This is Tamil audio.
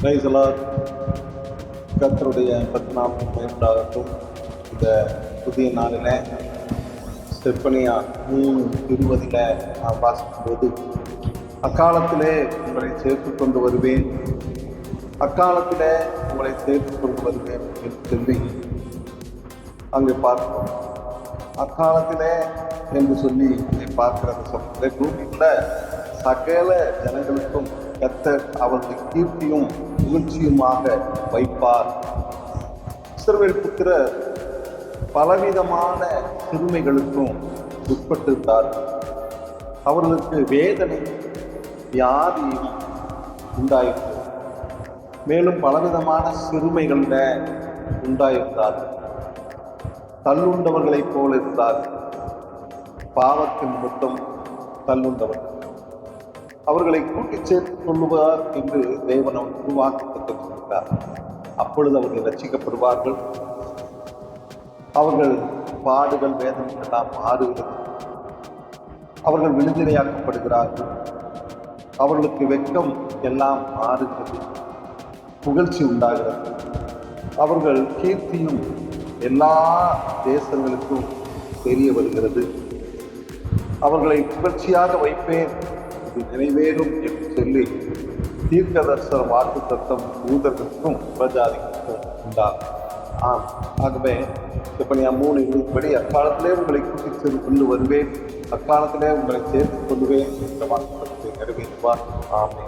பிரைசலார் கத்தருடைய பத்னாமம் மேம்படாகட்டும் இந்த புதிய நாளில் ஸ்டெப்பனியா மூணு இருபதில் நான் வாசிக்கும்போது அக்காலத்திலே உங்களை சேர்த்து கொண்டு வருவேன். அக்காலத்தில் உங்களை சேர்த்து கொண்டு வருவேன் என்று சொல்லி அங்கே பார்ப்போம். அக்காலத்தில் என்று சொல்லி இதை பார்க்கிறது சொல்ல பூமிக்குள்ள சகல ஜனங்களுக்கும் கத்தர் அவருடைய கீர்த்தியும் புகழ்ச்சியுமாக வைப்பார். இஸ்ரவேல் புத்திரர் பலவிதமான சிறுமைகளுக்கும் உட்பட்டிருந்தார். அவர்களுக்கு வேதனை வியாதியும் உண்டாயிற்று மேலும் பலவிதமான சிறுமைகளில் உண்டாயிருந்தார். தள்ளுண்டவர்களைப் போல இருந்தார். பாவத்தின் மொத்தம் தள்ளுண்டவர்கள். அவர்களை கூட்டிச் சேர்த்து கொள்ளுவார் என்று தேவன் உருவாக்கி உருவாக்கப்பட்டு சொல்கிறார் அப்பொழுது அவர்கள் ரசிக்கப்படுவார்கள் அவர்கள் பாடுகள் வேதனைகள் எல்லாம் மாறுகிறது. அவர்கள் விடுதலையாக்கப்படுகிறார்கள். அவர்களுக்கு வெக்கம் எல்லாம் மாறுகிறது. புகழ்ச்சி உண்டாகிறது. அவர்கள் கீர்த்தியும் எல்லா தேசங்களுக்கும் தெரிய வருகிறது. அவர்களை புகழ்ச்சியாக வைப்பேன். நிறைவேறும் என்று சொல்லி தீர்க்கதர்சன வாக்கு தத்தம் யூதர்களுக்கும் பிரஜாதிக்கும் உண்டாகும். ஆம் ஆகவே இப்ப மூணு இருபதுபடி அக்காலத்திலே உங்களை கூட்டிச் சென்று கொண்டு வருவேன் அக்காலத்திலே உங்களை சேர்த்து கொள்வேன் என்ற வாக்கு தத்தத்தை நிறைவேற்றுவார். ஆமே